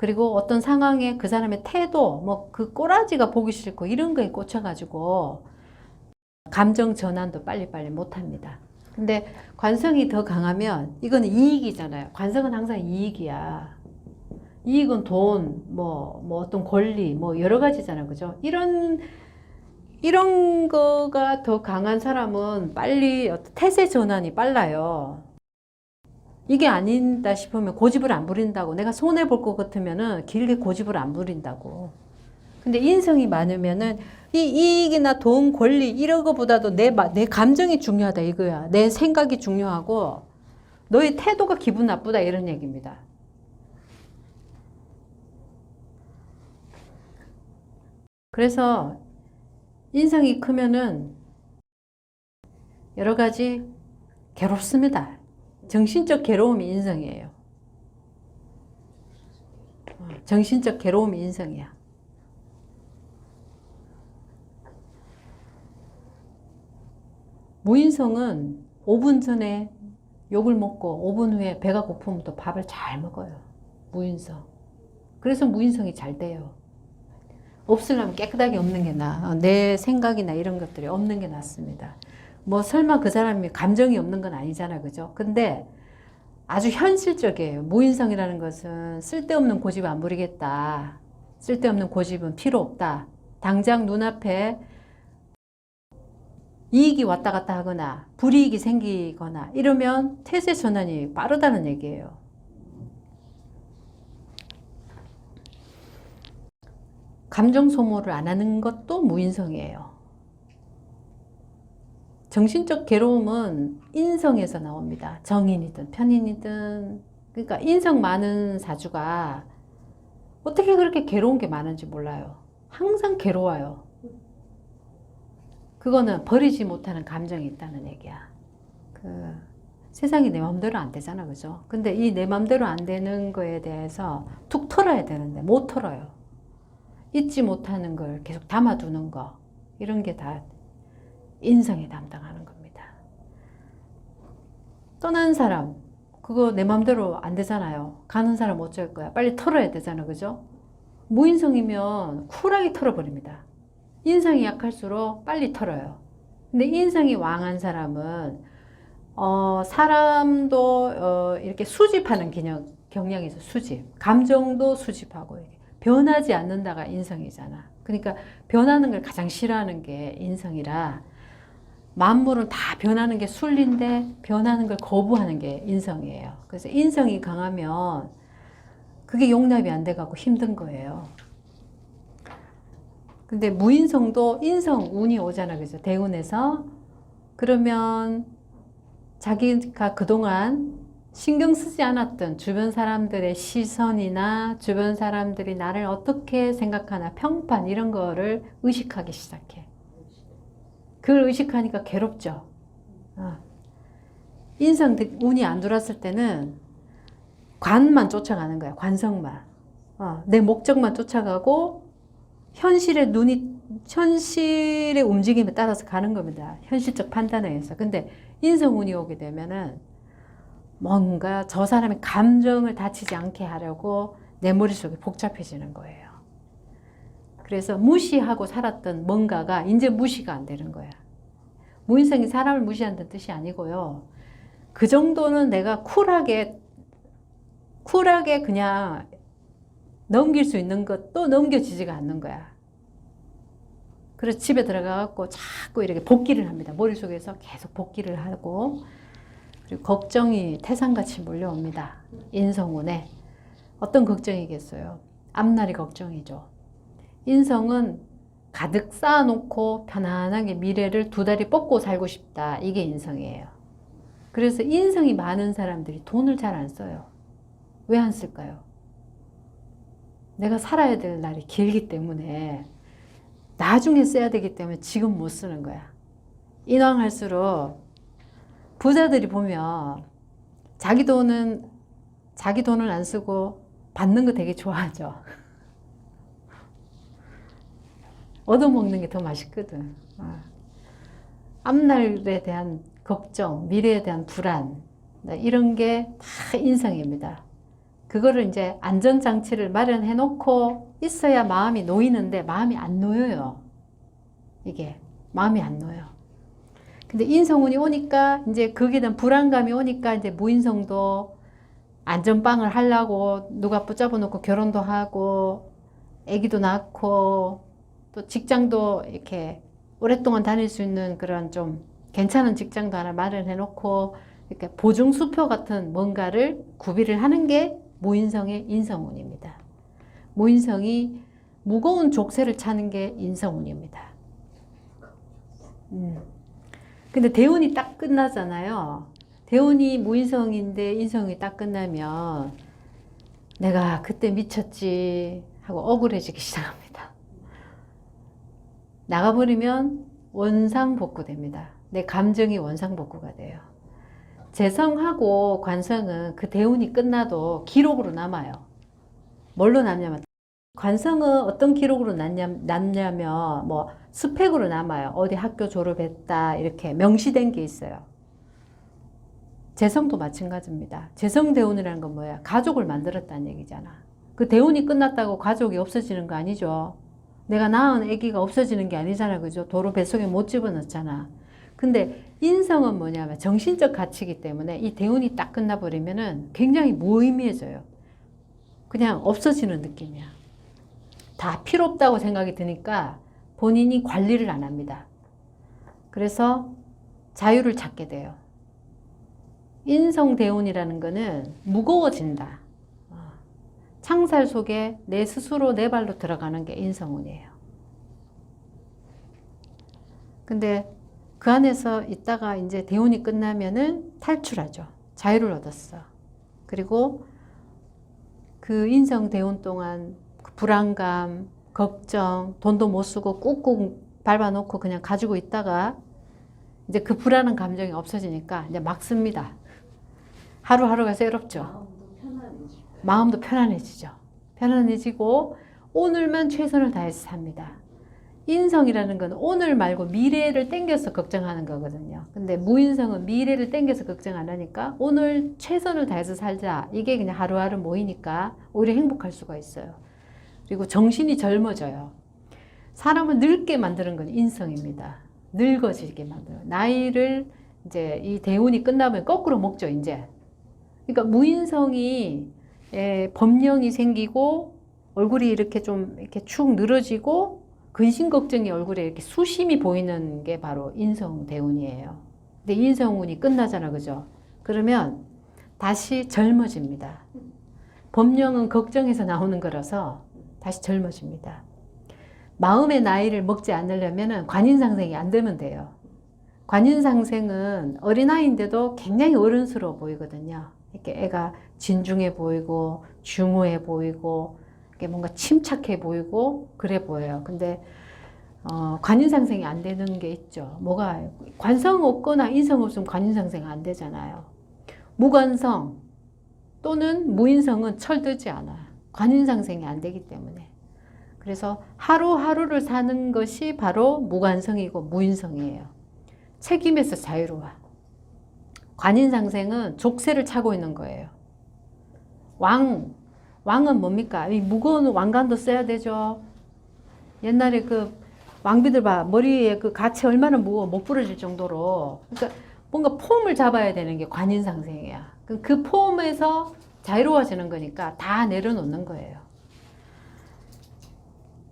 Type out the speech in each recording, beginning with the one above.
그리고 어떤 상황에 그 사람의 태도, 뭐 그 꼬라지가 보기 싫고 이런 거에 꽂혀가지고 감정 전환도 빨리빨리 못합니다. 근데 관성이 더 강하면 이거는 이익이잖아요. 관성은 항상 이익이야. 이익은 돈, 뭐, 뭐 어떤 권리, 뭐 여러 가지잖아요. 그죠? 이런, 이런 거가 더 강한 사람은 빨리 태세 전환이 빨라요. 이게 아닌다 싶으면 고집을 안 부린다고. 내가 손해 볼 것 같으면은 길게 고집을 안 부린다고. 근데 인성이 많으면은 이 이익이나 돈, 권리 이런 거보다도 내, 마- 내 감정이 중요하다 이거야. 내 생각이 중요하고 너의 태도가 기분 나쁘다 이런 얘기입니다. 그래서 인성이 크면은 여러 가지 괴롭습니다. 정신적 괴로움이 인성이에요. 어, 정신적 괴로움이 인성이야. 무인성은 5분 전에 욕을 먹고 5분 후에 배가 고프면 또 밥을 잘 먹어요. 무인성. 그래서 무인성이 잘 돼요. 없으려면 깨끗하게 없는 게. 어, 내 생각이나 이런 것들이 없는 게 낫습니다. 뭐 설마 그 사람이 감정이 없는 건 아니잖아. 그죠? 근데 아주 현실적이에요. 무인성이라는 것은 쓸데없는 고집 안 부리겠다. 쓸데없는 고집은 필요 없다. 당장 눈앞에 이익이 왔다 갔다 하거나 불이익이 생기거나 이러면 태세 전환이 빠르다는 얘기예요. 감정 소모를 안 하는 것도 무인성이에요. 정신적 괴로움은 인성에서 나옵니다. 정인이든 편인이든 그러니까 인성 많은 사주가 어떻게 그렇게 괴로운 게 많은지 몰라요. 항상 괴로워요. 그거는 버리지 못하는 감정이 있다는 얘기야. 그 세상이 내 마음대로 안 되잖아, 그죠? 근데 이 내 마음대로 안 되는 거에 대해서 툭 털어야 되는데 못 털어요. 잊지 못하는 걸 계속 담아두는 거 이런 게 다 인성이 담당하는 겁니다. 떠난 사람 그거 내 마음대로 안 되잖아요. 가는 사람 어쩔 거야? 빨리 털어야 되잖아, 그죠? 무인성이면 쿨하게 털어버립니다. 인성이 약할수록 빨리 털어요. 근데 인성이 왕한 사람은 어, 사람도 어, 이렇게 수집하는 기능, 경향이 있어 수집. 감정도 수집하고. 변하지 않는다가 인성이잖아. 그러니까 변하는 걸 가장 싫어하는 게 인성이라 만물은 다 변하는 게 순리인데 변하는 걸 거부하는 게 인성이에요. 그래서 인성이 강하면 그게 용납이 안 돼갖고 힘든 거예요. 근데 무인성도 인성 운이 오잖아. 그죠? 대운에서. 그러면 자기가 그동안 신경 쓰지 않았던 주변 사람들의 시선이나 주변 사람들이 나를 어떻게 생각하나 평판 이런 거를 의식하기 시작해. 그걸 의식하니까 괴롭죠. 어. 인성 운이 안 들어왔을 때는 관만 쫓아가는 거야. 관성만. 어, 내 목적만 쫓아가고 현실의 눈이 현실의 움직임에 따라서 가는 겁니다. 현실적 판단에 의해서. 근데 인성운이 오게 되면은 뭔가 저 사람의 감정을 다치지 않게 하려고 내 머릿속에 복잡해지는 거예요. 그래서 무시하고 살았던 뭔가가 이제 무시가 안 되는 거야. 무인성이 사람을 무시한다는 뜻이 아니고요. 그 정도는 내가 쿨하게, 쿨하게 그냥 넘길 수 있는 것도 넘겨지지가 않는 거야. 그래서 집에 들어가갖고 자꾸 이렇게 복기를 합니다. 머릿속에서 계속 복기를 하고, 그리고 걱정이 태산같이 몰려옵니다. 인성운에. 어떤 걱정이겠어요? 앞날이 걱정이죠. 인성은 가득 쌓아놓고 편안하게 미래를 두 다리 뻗고 살고 싶다. 이게 인성이에요. 그래서 인성이 많은 사람들이 돈을 잘 안 써요. 왜 안 쓸까요? 내가 살아야 될 날이 길기 때문에 나중에 써야 되기 때문에 지금 못 쓰는 거야. 인왕할수록 부자들이 보면 자기 돈은 자기 돈을 안 쓰고 받는 거 되게 좋아하죠. 얻어먹는 게 더 맛있거든. 어. 앞날에 대한 걱정, 미래에 대한 불안, 네, 이런 게 다 인성입니다. 그거를 이제 안전장치를 마련해 놓고 있어야 마음이 놓이는데 마음이 안 놓여요. 이게 마음이 안 놓여. 근데 인성운이 오니까 이제 거기에 대한 불안감이 오니까 이제 무인성도 안전빵을 하려고 누가 붙잡아 놓고 결혼도 하고 아기도 낳고 또 직장도 이렇게 오랫동안 다닐 수 있는 그런 좀 괜찮은 직장도 하나 마련해 놓고 이렇게 보증 수표 같은 뭔가를 구비를 하는 게 무인성의 인성운입니다. 무인성이 무거운 족쇄를 차는 게 인성운입니다. 음. 근데 대운이 딱 끝나잖아요. 대운이 무인성인데 인성이 딱 끝나면 내가 그때 미쳤지 하고 억울해지기 시작합니다. 나가버리면 원상복구됩니다. 내 감정이 원상복구가 돼요. 재성하고 관성은 그 대운이 끝나도 기록으로 남아요. 뭘로 남냐면 관성은 어떤 기록으로 남냐, 남냐면 뭐 스펙으로 남아요. 어디 학교 졸업했다 이렇게 명시된 게 있어요. 재성도 마찬가지입니다. 재성 대운이라는 건 뭐야? 가족을 만들었다는 얘기잖아. 그 대운이 끝났다고 가족이 없어지는 거 아니죠. 내가 낳은 아기가 없어지는 게 아니잖아. 그죠? 도로 뱃속에 못 집어넣잖아. 근데 인성은 뭐냐면 정신적 가치이기 때문에 이 대운이 딱 끝나버리면은 굉장히 무의미해져요. 그냥 없어지는 느낌이야. 다 필요 없다고 생각이 드니까 본인이 관리를 안 합니다. 그래서 자유를 찾게 돼요. 인성 대운이라는 거는 무거워진다. 어. 창살 속에 내 스스로 내 발로 들어가는 게 인성운이에요. 근데 그 안에서 있다가 이제 대운이 끝나면은 탈출하죠. 자유를 얻었어. 그리고 그 인성 대운 동안 그 불안감, 걱정, 돈도 못 쓰고 꾹꾹 밟아놓고 그냥 가지고 있다가 이제 그 불안한 감정이 없어지니까 이제 막 씁니다. 하루하루가 새롭죠. 마음도 편안해지죠. 편안해지고 오늘만 최선을 다해서 삽니다. 인성이라는 건 오늘 말고 미래를 땡겨서 걱정하는 거거든요. 근데 무인성은 미래를 땡겨서 걱정 안 하니까 오늘 최선을 다해서 살자. 이게 그냥 하루하루 모이니까 오히려 행복할 수가 있어요. 그리고 정신이 젊어져요. 사람을 늙게 만드는 건 인성입니다. 늙어지게 만들어요. 나이를 이제 이 대운이 끝나면 거꾸로 먹죠, 이제. 그러니까 무인성이 예, 법령이 생기고 얼굴이 이렇게 좀 이렇게 축 늘어지고 근심 걱정이 얼굴에 이렇게 수심이 보이는 게 바로 인성 대운이에요. 근데 인성운이 끝나잖아, 그죠? 그러면 다시 젊어집니다. 법령은 걱정해서 나오는 거라서 다시 젊어집니다. 마음의 나이를 먹지 않으려면 관인상생이 안 되면 돼요. 관인상생은 어린아이인데도 굉장히 어른스러워 보이거든요. 이렇게 애가 진중해 보이고 중후해 보이고 이게 뭔가 침착해 보이고 그래 보여요. 근데 어, 관인상생이 안 되는 게 있죠. 뭐가 관성 없거나 인성 없으면 관인상생 안 되잖아요. 무관성 또는 무인성은 철들지 않아요. 관인상생이 안 되기 때문에. 그래서 하루하루를 사는 것이 바로 무관성이고 무인성이에요. 책임에서 자유로워. 관인상생은 족쇄를 차고 있는 거예요. 왕, 왕은 뭡니까? 이 무거운 왕관도 써야 되죠. 옛날에 그 왕비들 봐 머리에 그 가치 얼마나 무거워 못 부러질 정도로 그러니까 뭔가 폼을 잡아야 되는 게 관인상생이야. 그- 그 폼에서 자유로워지는 거니까 다 내려놓는 거예요.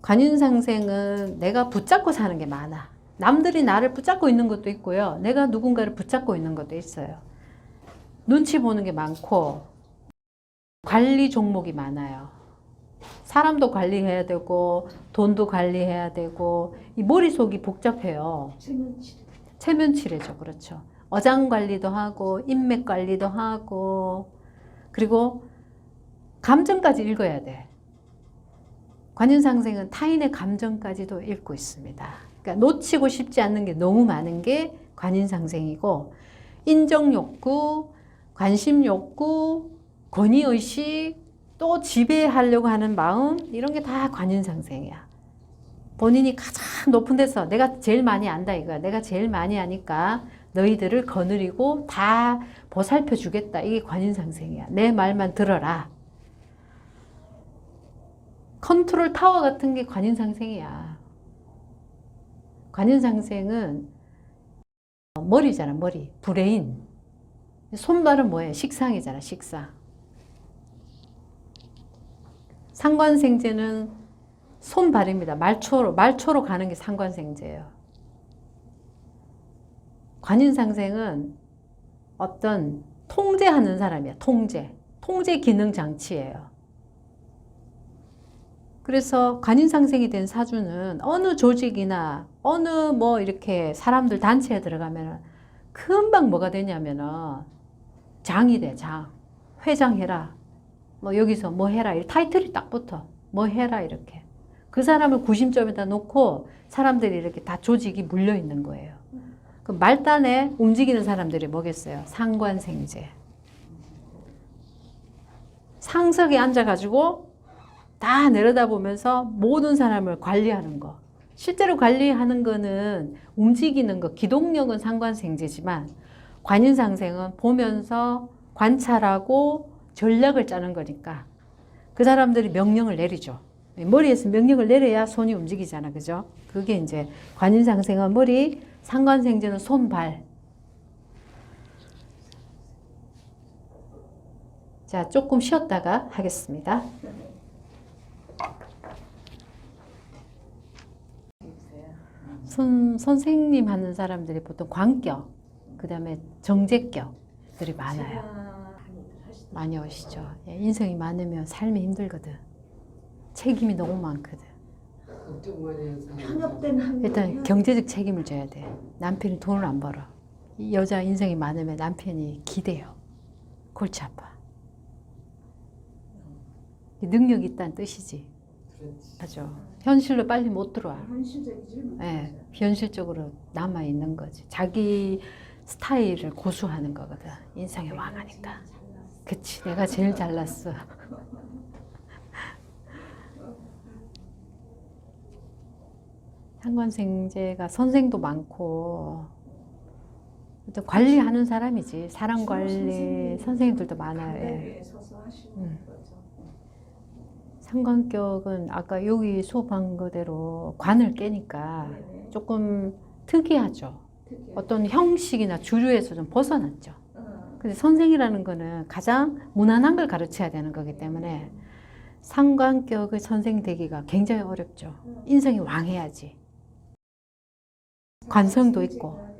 관인상생은 내가 붙잡고 사는 게 많아. 남들이 나를 붙잡고 있는 것도 있고요. 내가 누군가를 붙잡고 있는 것도 있어요. 눈치 보는 게 많고 관리 종목이 많아요. 사람도 관리해야 되고 돈도 관리해야 되고 이 머릿속이 복잡해요. 최면치 체면치레죠. 그렇죠. 어장 관리도 하고 인맥 관리도 하고 그리고 감정까지 읽어야 돼. 관윤상생은 타인의 감정까지도 읽고 있습니다. 그러니까 놓치고 싶지 않는 게 너무 많은 게 관인상생이고 인정 욕구, 관심 욕구, 권위 의식, 또 지배하려고 하는 마음 이런 게 다 관인상생이야. 본인이 가장 높은 데서 내가 제일 많이 안다 이거야. 내가 제일 많이 아니까 너희들을 거느리고 다 보살펴 주겠다. 이게 관인상생이야. 내 말만 들어라. 컨트롤 타워 같은 게 관인상생이야. 관인상생은 머리잖아, 머리. 브레인. 손발은 뭐예요? 식상이잖아, 식상. 상관생제는 손발입니다. 말초로, 말초로 가는 게 상관생제예요. 관인상생은 어떤 통제하는 사람이야, 통제. 통제 기능 장치예요. 그래서 관인상생이 된 사주는 어느 조직이나 어느 뭐 이렇게 사람들 단체에 들어가면 금방 뭐가 되냐면은 장이 돼, 장. 회장해라. 뭐 여기서 뭐 해라. 이 타이틀이 딱 붙어. 뭐 해라. 이렇게. 그 사람을 구심점에다 놓고 사람들이 이렇게 다 조직이 물려 있는 거예요. 그 말단에 움직이는 사람들이 뭐겠어요? 상관생제. 상석에 앉아가지고 다 내려다보면서 모든 사람을 관리하는 거. 실제로 관리하는 거는 움직이는 거, 기동력은 상관생제지만 관인상생은 보면서 관찰하고 전략을 짜는 거니까 그 사람들이 명령을 내리죠. 머리에서 명령을 내려야 손이 움직이잖아. 그죠? 그게 이제 관인상생은 머리, 상관생제는 손 발. 자, 조금 쉬었다가 하겠습니다. 선, 선생님 하는 사람들이 보통 광격, 그 다음에 정제격들이 많아요. 많이 오시죠. 예, 인성이 많으면 삶이 힘들거든. 책임이 너무 많거든. 일단 경제적 책임을 져야 돼. 남편이 돈을 안 벌어. 이 여자 인성이 많으면 남편이 기대요. 골치 아파. 이 능력이 있다는 뜻이지. 하죠. 현실로 빨리 못 들어와. 현실적이지. 예, 현실적으로 남아 있는 거지. 자기 스타일을 고수하는 거거든. 인상이 왕하니까. 그치, 내가 제일 잘났어. 상관생제가 선생도 많고, 또 관리하는 사람이지. 사람 관리 선생님들도 많아요. 예. 음. 상관격은 아까 여기 수업한 거대로 관을 깨니까 네네. 조금 특이하죠. 특이하게. 어떤 형식이나 주류에서 좀 벗어났죠. 어, 근데 선생이라는 거는 가장 무난한 걸 가르쳐야 되는 거기 때문에 상관격의 선생 되기가 굉장히 어렵죠. 인성이 왕해야지. 관성도 있고.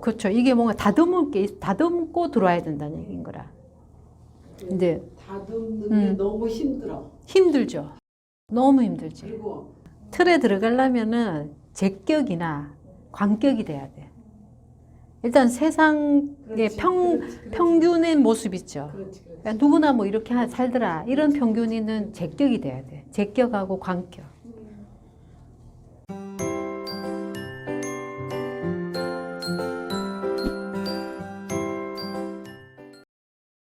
그렇죠. 이게 뭔가 다듬을 게, 있- 다듬고 들어와야 된다는 얘기인 거라. 근데 다듬는 음. 게 너무 힘들어. 힘들죠. 너무 힘들지. 그리고 틀에 들어가려면은 제격이나 관격이 돼야 돼. 일단 세상의 그렇지, 평, 그렇지, 그렇지. 평균의 모습 있죠. 그렇지, 그렇지. 그러니까 누구나 뭐 이렇게 하- 살더라. 이런 평균이는 제격이 돼야 돼. 제격하고 관격.